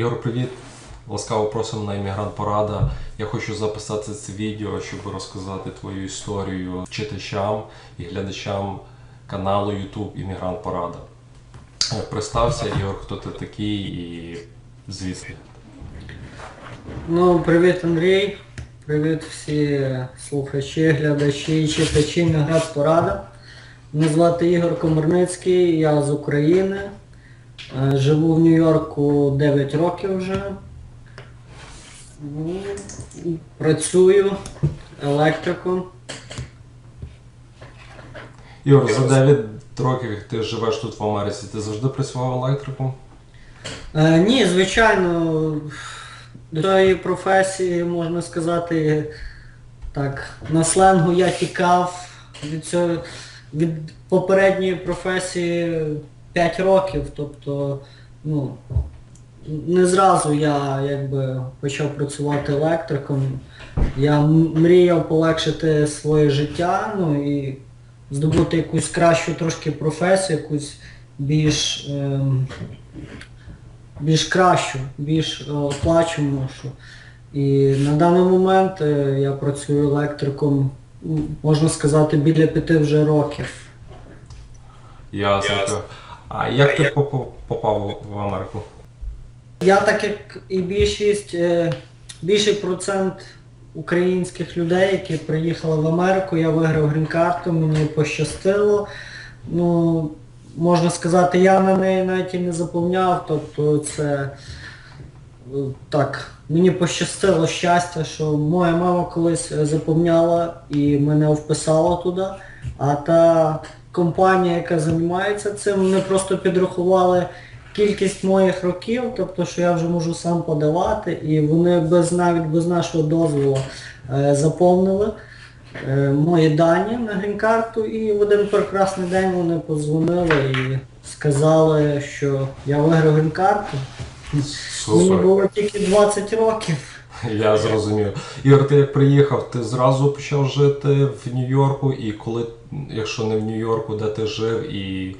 Ігор, привіт! Ласкаво просимо на іммігрант Порада. Я хочу записати це відео, щоб розказати твою історію читачам і глядачам каналу YouTube Іммігрант Порада. Е, Представся, Ігор, хто ти такий і звідки. Ну, привіт, Андрій. Привіт всі слухачі, глядачі і читачі Міград Порада. Мене звати Ігор Комарницький, я з України. Е, Живу в Нью-Йорку 9 років вже. Ну, Працюю електриком. Ігор, за 9 років, як ти живеш тут в Америці, ти завжди працював електриком? Е, ні, звичайно, до цієї професії, можна сказати, так, на сленгу я тікав від, цього, від попередньої професії 5 років. Тобто, ну, не зразу я якби почав працювати електриком. Я мріяв полегшити своє життя, ну і здобути якусь кращу трошки професію, якусь більш. ем, більш кращу, більш е, оплачуванішу. І на даний момент е, я працюю електриком, можна сказати, біля п'яти вже років. Ясно. А як ти попав в Америку? Я так як і більшість, е, більший процент українських людей, які приїхали в Америку, я виграв грін-карту, мені пощастило. Ну, можна сказати, я на неї навіть і не заповняв, тобто це е, так, мені пощастило щастя, що моя мама колись е, заповняла і мене вписала туди, а та компанія, яка займається цим, вони просто підрахували кількість моїх років, тобто, що я вже можу сам подавати, і вони без навіть без нашого дозволу е, заповнили е, мої дані на грін-карту, і в один прекрасний день вони подзвонили і сказали, що я виграв грін-карту. Мені було тільки 20 років. Я зрозумів. Ігор, ти як приїхав, ти зразу почав жити в Нью-Йорку, і коли, якщо не в Нью-Йорку, де ти жив, і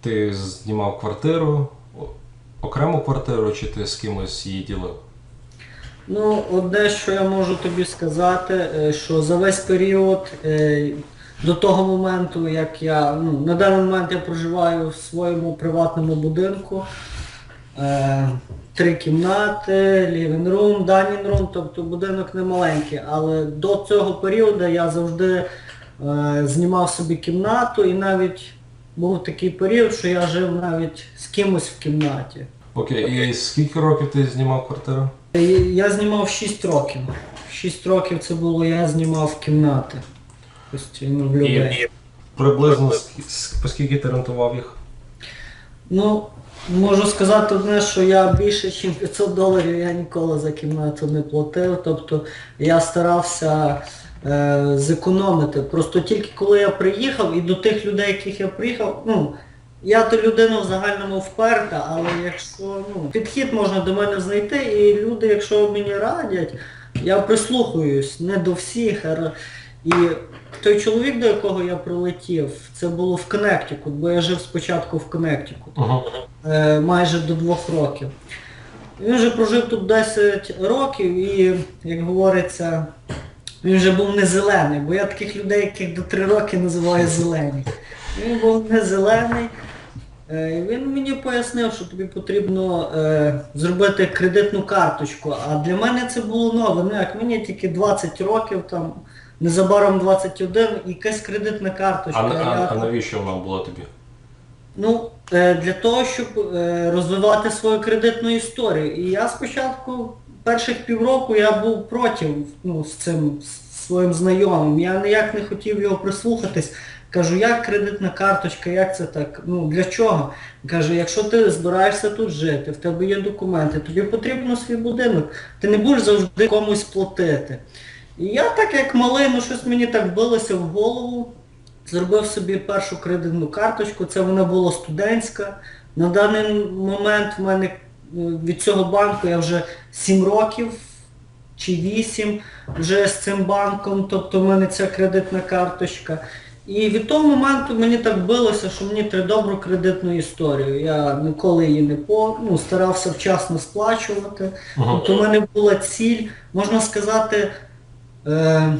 ти знімав квартиру, окрему квартиру, чи ти з кимось її ділив? Ну, одне, що я можу тобі сказати, е, що за весь період е, до того моменту, як я, ну, на даний момент я проживаю в своєму приватному будинку. Е, Три кімнати, living room, dining room, тобто будинок не маленький, але до цього періоду я завжди е, знімав собі кімнату і навіть був такий період, що я жив навіть з кимось в кімнаті. Окей, і скільки років ти знімав квартиру? Я знімав 6 років. 6 років це було, я знімав кімнати. Постійно в людей. Приблизно ск- с- по скільки ти рентував їх? Ну, можу сказати одне, що я більше, ніж 500 доларів я ніколи за кімнату не платив. Тобто я старався е, зекономити. Просто тільки коли я приїхав і до тих людей, яких я приїхав, ну. Я то людина в загальному вперта, але якщо ну, підхід можна до мене знайти, і люди, якщо мені радять, я прислухаюсь не до всіх. а І той чоловік, до якого я прилетів, це було в Коннектикут, бо я жив спочатку в Коннектикут, Угу. е, майже до двох років. Він вже прожив тут 10 років і, як говориться, він вже був не зелений, бо я таких людей, яких до 3 роки називаю зелені. Він був не зелений. Е, Він мені пояснив, що тобі потрібно е, зробити кредитну карточку. А для мене це було нове. Ну як мені тільки 20 років, там, незабаром 21, якась кредитна карточка. а, Я- а навіщо вона була тобі? Ну, е, для того, щоб е, розвивати свою кредитну історію. І я спочатку перших півроку я був проти ну, з цим з своїм знайомим. Я ніяк не хотів його прислухатись. Кажу, як кредитна карточка, як це так? Ну для чого? Кажу, якщо ти збираєшся тут жити, в тебе є документи, тобі потрібно свій будинок, ти не будеш завжди комусь платити. І я так як малий, ну щось мені так вбилося в голову. Зробив собі першу кредитну карточку, це вона була студентська. На даний момент в мене е, від цього банку я вже 7 років чи 8 вже з цим банком, тобто в мене ця кредитна карточка. І від того моменту мені так билося, що мені треба добру кредитну історію. Я ніколи її не по, ну, старався вчасно сплачувати. Мгм. Тобто в мене була ціль, можна сказати, е,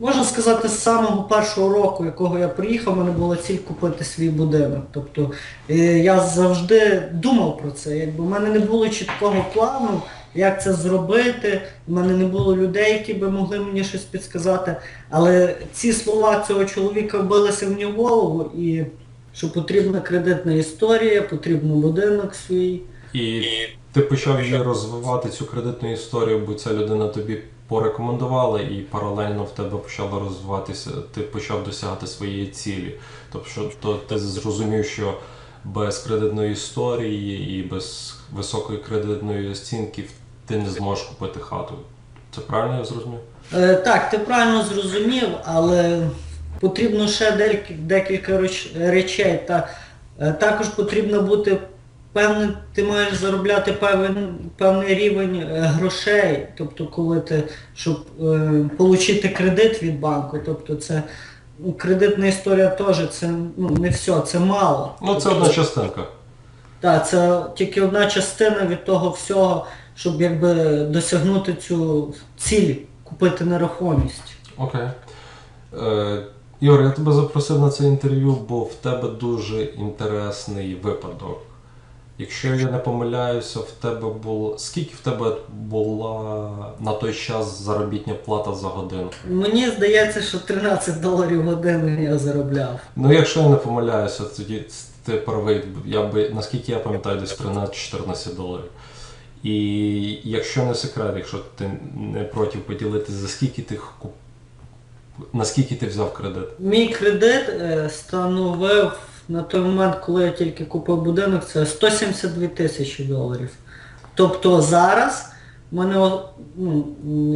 можна сказати, з самого першого року, якого я приїхав, в мене була ціль купити свій будинок. Тобто е, я завжди думав про це. Якби в мене не було чіткого плану, як це зробити. У мене не було людей, які би могли мені щось підсказати. Але ці слова цього чоловіка вбилися мені в голову і що потрібна кредитна історія, потрібен будинок свій. І ти почав її розвивати цю кредитну історію, бо ця людина тобі порекомендувала, і паралельно в тебе почало розвиватися, ти почав досягати своєї цілі. Тобто, то ти зрозумів, що без кредитної історії і без високої кредитної оцінки ти не зможеш купити хату. Це правильно я зрозумів? Е, так, ти правильно зрозумів, але потрібно ще декілька, декілька реч- речей. Та, е, також потрібно бути певний, ти маєш заробляти певен, певний рівень е, грошей, тобто коли ти, щоб е, отримати кредит від банку, тобто це ну, кредитна історія теж це ну, не все, це мало. Ну, це одна частинка. Так, це тільки одна частина від того всього, щоб якби досягнути цю ціль, купити нерухомість. Окей. Е, Ігор, я тебе запросив на це інтерв'ю, бо в тебе дуже інтересний випадок. Якщо я не помиляюся, в тебе було. Скільки в тебе була на той час заробітня плата за годину? Мені здається, що 13 доларів в годину я заробляв. Ну, якщо я не помиляюся, тоді ти правий. Я би, наскільки я пам'ятаю, десь 13-14 доларів. І якщо не секрет, якщо ти не проти поділитися, за скільки ти куп... наскільки ти взяв кредит? Мій кредит е, становив на той момент, коли я тільки купив будинок, це 172 тисячі доларів. Тобто зараз мене, ну,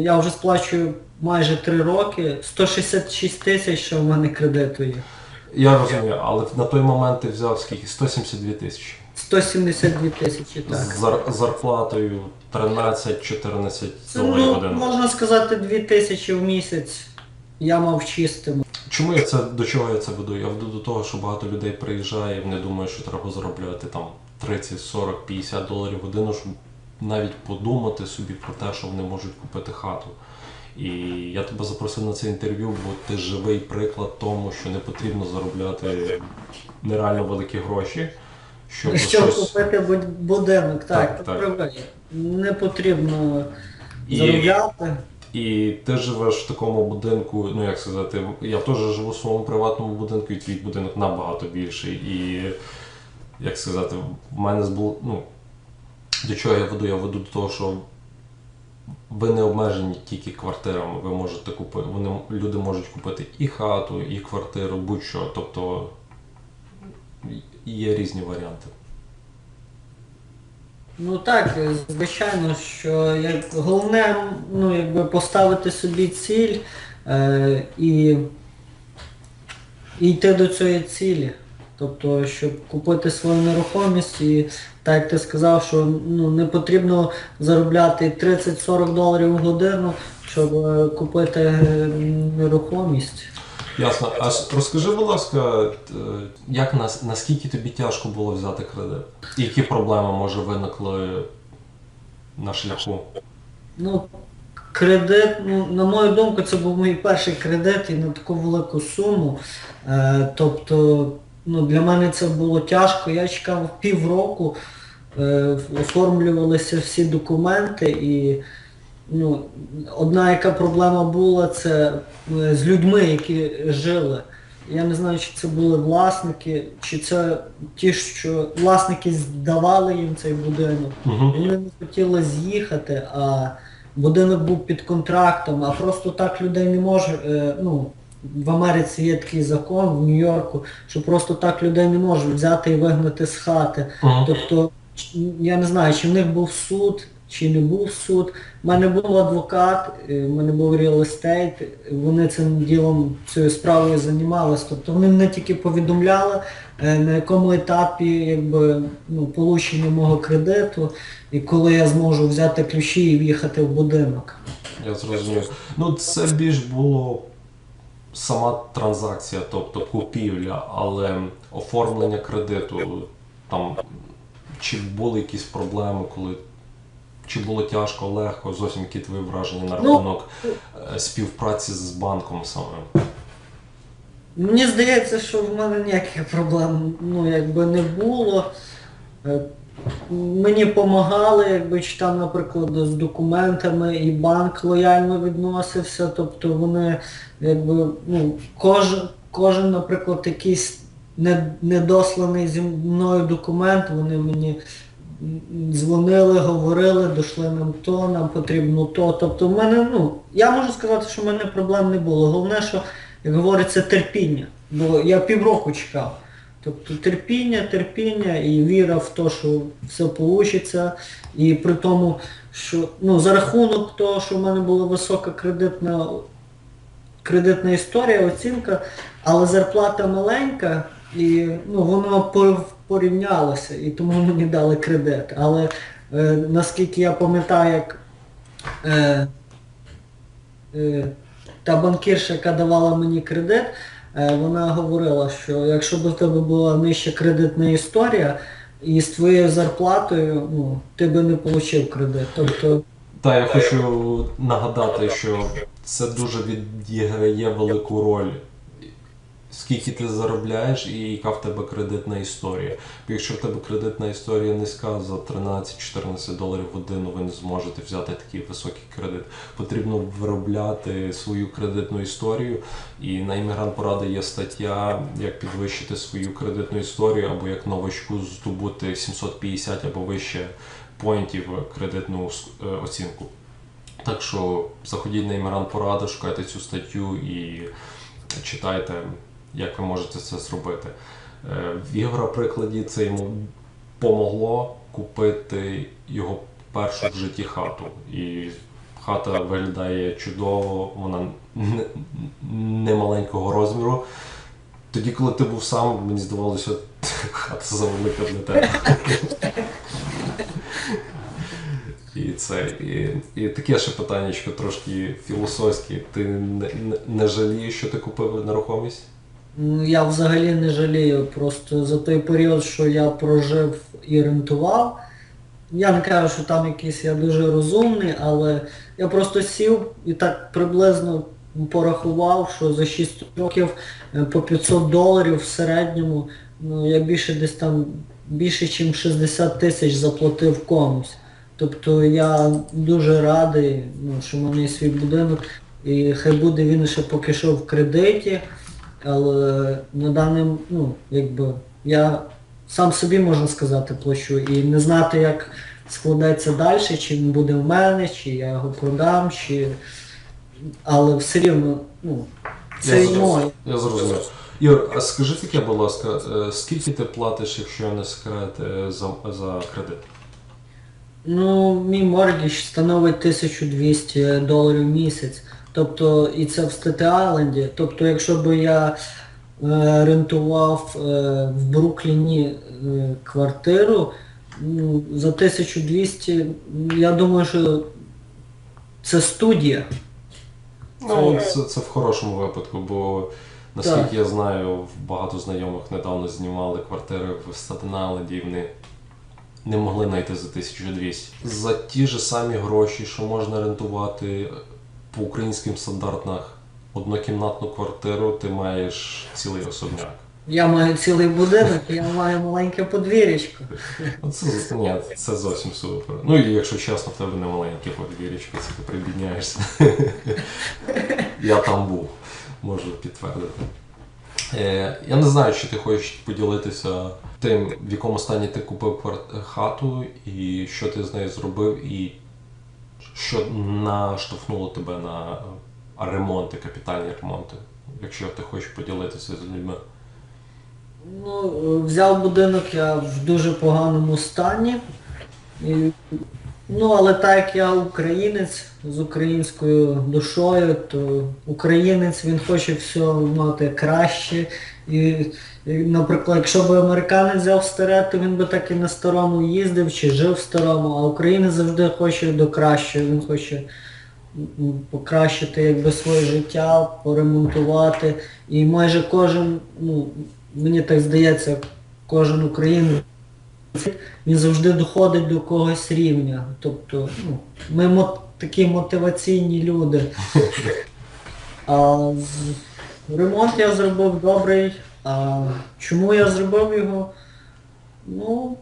я вже сплачую майже 3 роки, 166 тисяч, що в мене кредиту є. Я розумію, але на той момент ти взяв скільки? 172 тисячі. 172 тисячі, так. З зар- зарплатою 13-14 Це, доларів ну, годину. можна сказати, 2 тисячі в місяць я мав чистим. Чому я це до чого я це веду? Я веду до того, що багато людей приїжджає і вони думають, що треба заробляти там 30, 40, 50 доларів в годину, щоб навіть подумати собі про те, що вони можуть купити хату. І я тебе запросив на це інтерв'ю, бо ти живий приклад тому, що не потрібно заробляти нереально великі гроші, щоб Щоб щось купити будинок, Так, так, так. Не потрібно заробляти. І ти живеш в такому будинку, ну як сказати, я теж живу в своєму приватному будинку, і твій будинок набагато більший. І як сказати, в мене збул, ну, до чого я веду? Я веду до того, що ви не обмежені тільки квартирами. Ви можете купити, вони люди можуть купити і хату, і квартиру, будь-що. Тобто є різні варіанти. Ну так, звичайно, що як, головне ну, якби поставити собі ціль е, і, і йти до цієї цілі. Тобто, щоб купити свою нерухомість і так як ти сказав, що ну, не потрібно заробляти 30-40 доларів в годину, щоб е, купити е, нерухомість. Ясно. А розкажи, будь ласка, е, як нас наскільки тобі тяжко було взяти кредит? Які проблеми може виникли на шляху? Ну, кредит, ну, на мою думку, це був мій перший кредит і на таку велику суму. Е, тобто, ну, для мене це було тяжко. Я чекав півроку, е, оформлювалися всі документи і ну, одна яка проблема була, це е, з людьми, які жили. Я не знаю, чи це були власники, чи це ті, що власники здавали їм цей будинок. Угу. Вони не хотіли з'їхати, а будинок був під контрактом, а просто так людей не може. е, Ну, в Америці є такий закон, в Нью-Йорку, що просто так людей не можуть взяти і вигнати з хати. Тобто, я не знаю, чи в них був суд, чи не був суд. У мене був адвокат, е, в мене був estate, вони цим ділом, цією справою займалися. Тобто вони мене тільки повідомляли, е, на якому етапі якби, ну, получення мого кредиту, і коли я зможу взяти ключі і в'їхати в будинок. Я зрозумів. Ну, це більш було сама транзакція, тобто купівля, але оформлення кредиту, там чи були якісь проблеми, коли чи було тяжко, легко, зовсім які твої враження на Ну, рахунок е, співпраці з банком саме? Мені здається, що в мене ніяких проблем ну, якби не було. Е, Мені допомагали, якби чи там, наприклад, з документами, і банк лояльно відносився. Тобто вони якби, ну, кожен, кожен, наприклад, якийсь недосланий зі мною документ, вони мені дзвонили, говорили, дошли нам то, нам потрібно то. Тобто в мене, ну, я можу сказати, що в мене проблем не було. Головне, що, як говориться, терпіння. Бо я півроку чекав. Тобто терпіння, терпіння і віра в те, що все вийде. І при тому, що ну, за рахунок того, що в мене була висока кредитна, кредитна історія, оцінка, але зарплата маленька, і ну, воно порівнялося, і тому мені дали кредит. Але е, наскільки я пам'ятаю, як е, е, та банкірша, яка давала мені кредит, е, вона говорила, що якщо б у тебе була нижча кредитна історія, і з твоєю зарплатою, ну, ти би не отримав кредит. Тобто, Та я хочу нагадати, що це дуже відіграє велику роль. Скільки ти заробляєш і яка в тебе кредитна історія. Якщо в тебе кредитна історія низька за 13-14 доларів в годину, ви не зможете взяти такий високий кредит. Потрібно виробляти свою кредитну історію. І на іммігрант поради є стаття, як підвищити свою кредитну історію, або як новачку здобути 750 або вище поінтів кредитну е, оцінку. Так що заходіть на іммігрант порада, шукайте цю статтю і читайте, як ви можете це зробити. Е, В Ігора прикладі це йому помогло купити його першу в житті хату. І хата виглядає чудово, вона не, маленького розміру. Тоді, коли ти був сам, мені здавалося, хата завелика для тебе. І це і, і таке ще питання, трошки філософське. Ти не, не жалієш, що ти купив нерухомість? Ну, я взагалі не жалію. Просто за той період, що я прожив і рентував. Я не кажу, що там якийсь я дуже розумний, але я просто сів і так приблизно порахував, що за 6 років е, по 500 доларів в середньому, ну я більше десь там більше, ніж 60 тисяч заплатив комусь. Тобто я дуже радий, ну, що в мене є свій будинок, і хай буде він ще поки що в кредиті, але на даним, ну, якби я сам собі можна сказати плачу і не знати, як складеться далі, чи він буде в мене, чи я його продам, чи. Але все рівно, ну, це Я і моє. Я зрозумів. Ігор, а скажи таке, будь ласка, е, скільки ти платиш, якщо не секрет, е, за, за кредит? Ну, мій моргіж становить 1200 доларів в місяць. Тобто, і це в Стети Айленді. Тобто, якщо б я е, рентував е, в Брукліні е, квартиру ну, за 1200, я думаю, що це студія. Ну, це, це в хорошому випадку, бо наскільки я знаю, багато знайомих недавно знімали квартири в Статен-Айленді, і вони не могли знайти за 1200. За ті ж самі гроші, що можна рентувати по українським стандартах однокімнатну квартиру, ти маєш цілий особняк. Я маю цілий будинок, я маю маленьке подвір'ячко. Ну, Це, ні, це зовсім супер. Ну і якщо чесно, в тебе не маленьке подвір'ячко, це ти прибідняєшся. Я там був, можу підтвердити. Е, я не знаю, чи ти хочеш поділитися тим, в якому стані ти купив хату, і що ти з нею зробив, і що наштовхнуло тебе на ремонти, капітальні ремонти, якщо ти хочеш поділитися з людьми. Ну, е, взяв будинок я в дуже поганому стані. І, ну, але так як я українець з українською душою, то українець він хоче все мати краще. І, і, наприклад, якщо б американець взяв старе, то він би так і на старому їздив чи жив в старому, а українець завжди хоче до кращого, він хоче покращити якби своє життя, поремонтувати. І майже кожен, ну, мені так здається, кожен українець, він завжди доходить до когось рівня. Тобто, ну, ми мо- такі мотиваційні люди. А ремонт я зробив добрий. А чому я зробив його? Ну,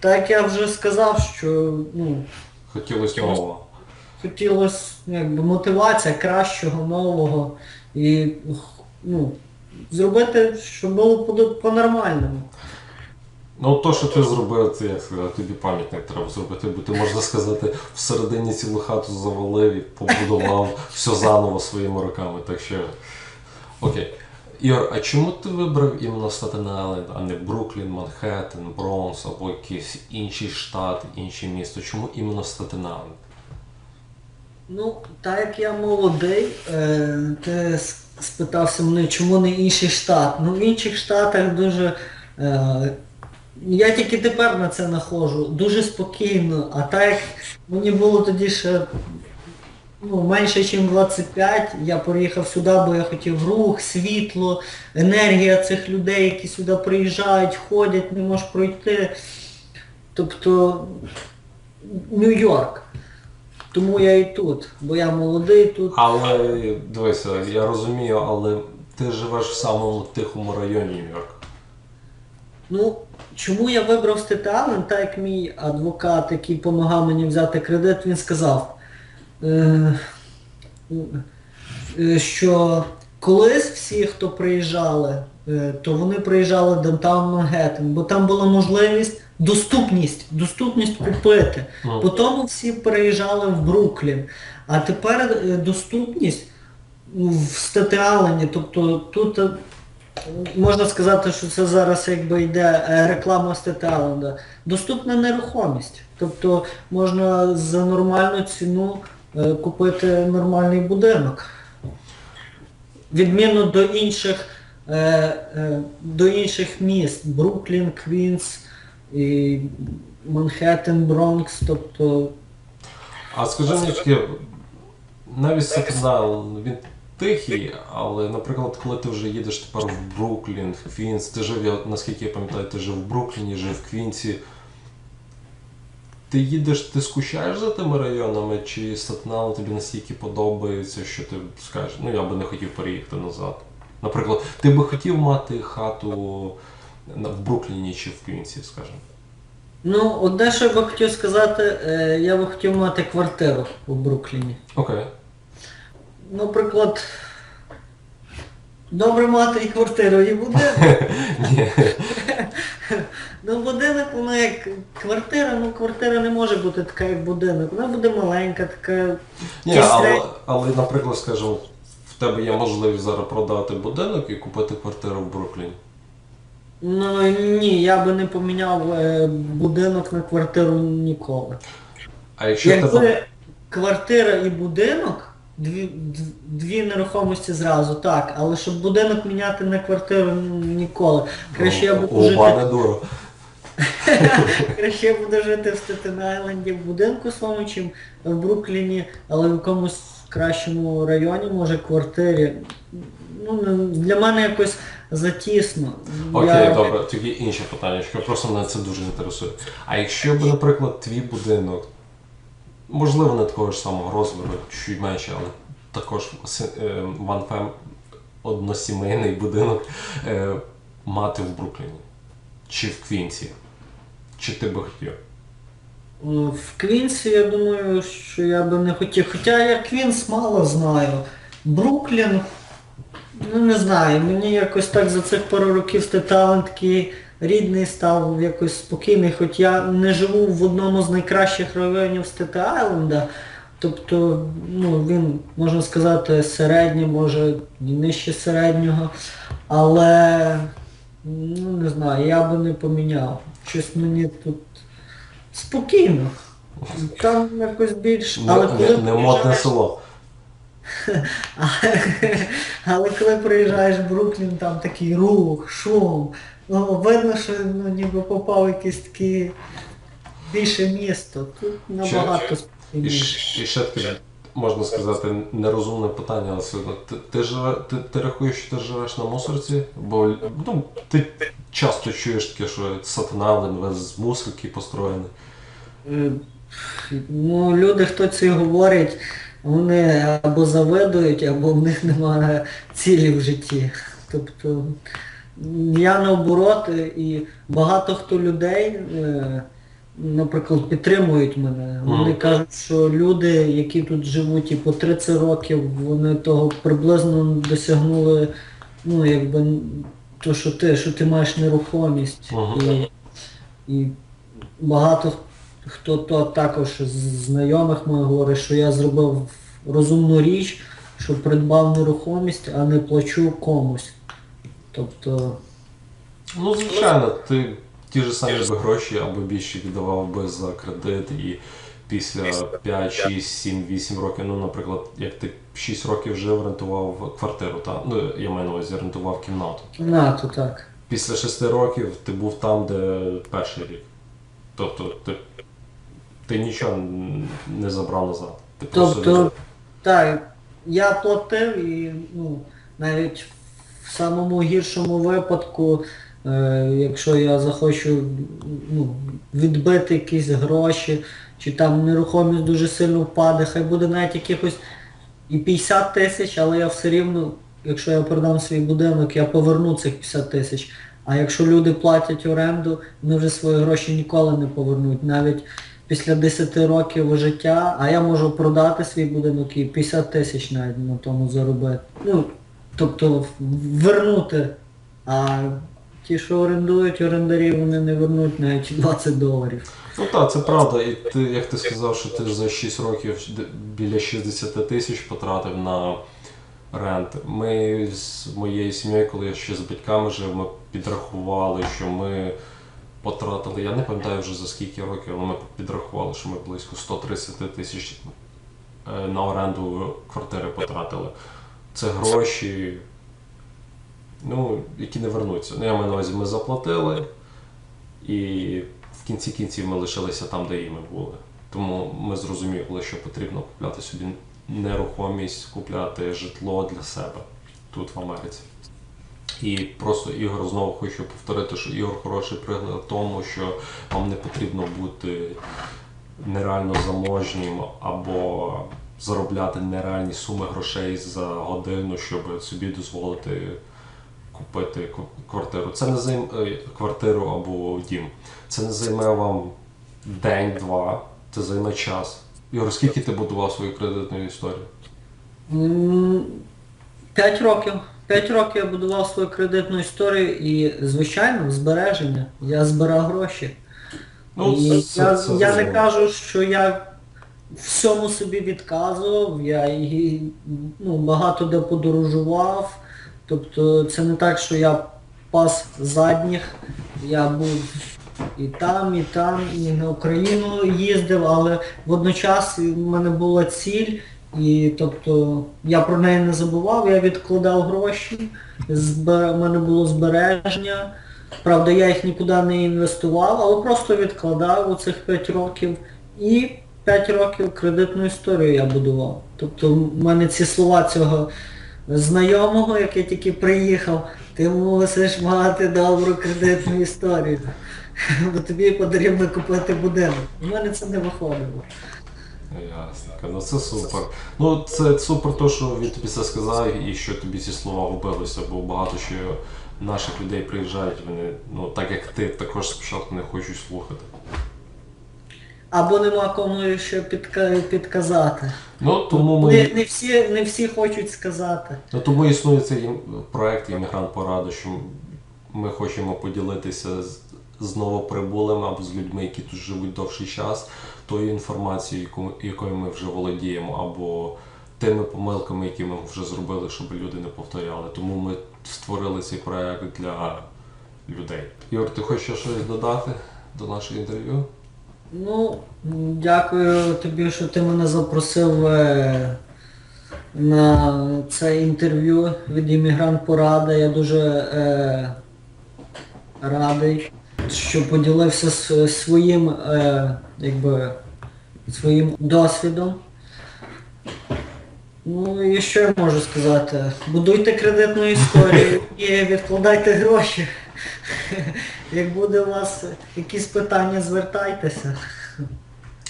так я вже сказав, що ну, Хотілося нового. хотілося якби, мотивація кращого, нового. І ну, зробити, щоб було по- по-нормальному. Ну, то, що ти зробив, це як сказати, тобі пам'ятник треба зробити, бо ти можна сказати, всередині цілу хату завалив і побудував все заново своїми руками. Так що. Окей. Ігор, а чому ти вибрав іменно Статен Айленд, а не Бруклін, Манхеттен, Бронкс або якийсь інший штат, інше місто? Чому іменно Статен Айленд? Ну, так як я молодий, е, ти спитався мене, чому не інший штат. Ну, в інших штатах дуже. Я тільки тепер на це находжу, дуже спокійно. А так мені було тоді ще ну, менше, ніж 25, я приїхав сюди, бо я хотів рух, світло, енергія цих людей, які сюди приїжджають, ходять, не можеш пройти. Тобто Нью-Йорк. Тому я і тут, бо я молодий тут. Але дивися, я розумію, але ти живеш в самому тихому районі Нью-Йорка. Ну, чому я вибрав Стетален, так як мій адвокат, який допомагав мені взяти кредит, він сказав, е, е, що колись всі, хто приїжджали, е, то вони приїжджали до Мангеттен, бо там була можливість, доступність, доступність купити. Ну. По тому всі переїжджали в Бруклін. А тепер е, доступність в Стетеалені, тобто тут можна сказати, що це зараз якби йде е, реклама Стетеаленда. Доступна нерухомість. Тобто можна за нормальну ціну е, купити нормальний будинок. Відмінно до інших, е, до інших міст, Бруклін, Квінс, і Манхеттен, Бронкс, тобто А скажи мені навіть Сатанал, він тихий, але, наприклад, коли ти вже їдеш тепер в Бруклін, в Квінс, ти жив, я, наскільки я пам'ятаю, ти жив в Брукліні, жив в Квінсі. Ти їдеш, ти скучаєш за тими районами, чи Сатанал тобі настільки подобається, що ти скажеш, ну я би не хотів переїхати назад. Наприклад, ти би хотів мати хату в Брукліні чи в Квінсі, скажімо. Ну, одне, що я би хотів сказати, е, я би хотів мати квартиру у Брукліні. Окей. Наприклад, добре мати і квартиру, і будинок. Ні. Ну, будинок, воно як квартира, ну квартира не може бути така, як будинок. Вона буде маленька, така. Ні, Якісь але, але, наприклад, скажімо, в тебе є можливість зараз продати будинок і купити квартиру в Брукліні. Ну ні, я би не поміняв е, будинок на квартиру ніколи. А якщо в тебе. Якби квартира і будинок, дві, дві нерухомості зразу, так, але щоб будинок міняти на квартиру ну, ніколи. Краще я буду жити. Краще я буду жити в Статен Айленді в будинку своєму, чим в Брукліні, але в якомусь кращому районі, може квартирі. Ну, для мене якось затісно. Окей, Я- добре, тоді інше питання, що просто мене це дуже інтересує. А якщо б, наприклад, твій будинок, можливо, не такого ж самого розміру, чуть менше, але також е, односімейний будинок е, мати в Брукліні чи в Квінсі, чи ти би хотів? В Квінсі, я думаю, що я би не хотів. Хоча я Квінс мало знаю. Бруклін, ну не знаю, мені якось так за цих пару років Стетален такий рідний став, якось спокійний, хоч я не живу в одному з найкращих районів Стета-Айленда. Тобто, ну, він, можна сказати, середній, може, нижче середнього. Але, ну не знаю, я би не поміняв. Щось мені тут спокійно. Там якось більш. Але Не, коли не, не модне приїжджаєш, село. але, але коли приїжджаєш в Бруклін, там такий рух, шум. Ну, видно, що ну, ніби попав якесь таке більше місто. Тут набагато І, і ще таке, можна сказати, нерозумне питання, але все одно. Ти, ти, живе, ти, ти рахуєш, що ти живеш на мусорці? Бо ну, ти часто чуєш таке, що сатана він весь з мусорки построєний. Е, Ну, люди, хто це говорять, вони або завидують, або в них немає цілі в житті. Тобто я наоборот, і багато хто людей, е, наприклад, підтримують мене. Вони Мгм. кажуть, що люди, які тут живуть і по 30 років, вони того приблизно досягнули, ну, якби то, що ти, що ти маєш нерухомість. Мгм. І, і багато хто то також з знайомих моїх говорить, що я зробив розумну річ, що придбав нерухомість, а не плачу комусь. Тобто, Ну, звичайно, ти ті ж самі би гроші або більше віддавав би за кредит і після 5, 6, 7, 8 років, ну, наприклад, як ти 6 років жив, рентував квартиру, та? ну, я маю на увазі, рентував кімнату. НАТО так. Після 6 років ти був там, де перший рік. Тобто ти, ти нічого не забрав назад. Ти просто Тобто, так, я платив і ну, навіть в самому гіршому випадку, е, якщо я захочу ну, відбити якісь гроші, чи там нерухомість дуже сильно впаде, хай буде навіть якихось і 50 тисяч, але я все рівно, якщо я продам свій будинок, я поверну цих 50 тисяч. А якщо люди платять оренду, вони вже свої гроші ніколи не повернуть. Навіть після 10 років життя, а я можу продати свій будинок і 50 тисяч навіть на тому заробити. Ну, тобто вернути. А ті, що орендують орендарі, вони не вернуть навіть 20 доларів. Ну так, це правда. І ти, як ти сказав, що ти за 6 років біля 60 тисяч потратив на рент. Ми з моєю сім'єю, коли я ще з батьками жив, ми підрахували, що ми потратили, я не пам'ятаю вже за скільки років, але ми підрахували, що ми близько 130 тисяч е, на оренду квартири потратили. Це гроші, ну, які не вернуться. Ну, я маю на увазі, ми заплатили. І в кінці кінців ми лишилися там, де і ми були. Тому ми зрозуміли, що потрібно купляти собі нерухомість, купляти житло для себе тут в Америці. І просто Ігор знову хочу повторити, що Ігор хороший приклад тому, що вам не потрібно бути нереально заможнім або заробляти нереальні суми грошей за годину, щоб собі дозволити купити квартиру. Це не займ... е, квартиру або дім. Це не займе вам день-два, це займе час. Ігор, скільки ти будував свою кредитну історію? П'ять років. П'ять років я будував свою кредитну історію і, звичайно, збереження. Я збирав гроші. Ну, і це- я, це я не кажу, що я всьому собі відказував, я і, ну, багато де подорожував. Тобто це не так, що я пас задніх, я був і там, і там, і на Україну їздив, але водночас в мене була ціль, і тобто я про неї не забував, я відкладав гроші, в мене було збереження. Правда, я їх нікуди не інвестував, але просто відкладав у цих 5 років. І 5 років кредитну історію я будував. Тобто в мене ці слова цього знайомого, як я тільки приїхав, ти мусиш мати добру кредитну історію. Бо тобі потрібно купити будинок. У мене це не виходило. Ясненько, ну це супер. Ну це супер, то, що він тобі це сказав і що тобі ці слова вбилися, бо багато що наших людей приїжджають, вони, ну так як ти, також спочатку не хочуть слухати. Або нема кому ще підка- підказати. Ну тому ми. Не, не, всі, не всі хочуть сказати. Ну тому існує цей проект Іммігрант Порада, що ми хочемо поділитися з, з новоприбулими або з людьми, які тут живуть довший час, тою інформацією, яку, якою ми вже володіємо, або тими помилками, які ми вже зробили, щоб люди не повторяли. Тому ми створили цей проект для людей. Ігор, ти хочеш щось додати до нашого інтерв'ю? Ну, дякую тобі, що ти мене запросив е, на це інтерв'ю від іммігрант Порада. Я дуже е, радий, що поділився своїм е, якби, своїм досвідом. Ну і що я можу сказати? Будуйте кредитну історію і відкладайте гроші. Як буде у вас якісь питання, звертайтеся.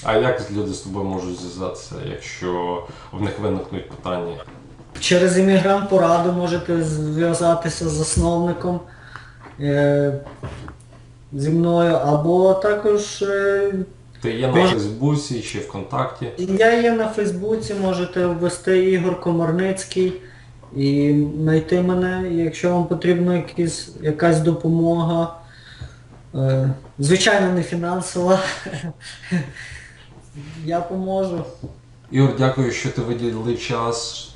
А як люди з тобою можуть зв'язатися, якщо в них виникнуть питання? Через іммігрант пораду можете зв'язатися з засновником е, зі мною, або також е, Ти є на Може- Фейсбуці чи ВКонтакті? я є на Фейсбуці, можете ввести Ігор Комарницький і знайти мене, якщо вам потрібна якісь, якась допомога. Е, звичайно, не фінансова. Я поможу. Ігор, дякую, що ти виділив час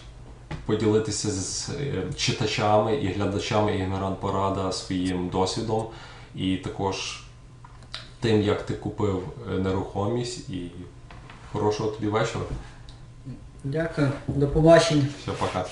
поділитися з е, читачами і глядачами іммігрант Порада своїм досвідом і також тим, як ти купив е, нерухомість. І хорошого тобі вечора. Дякую. До побачення. Все, пока.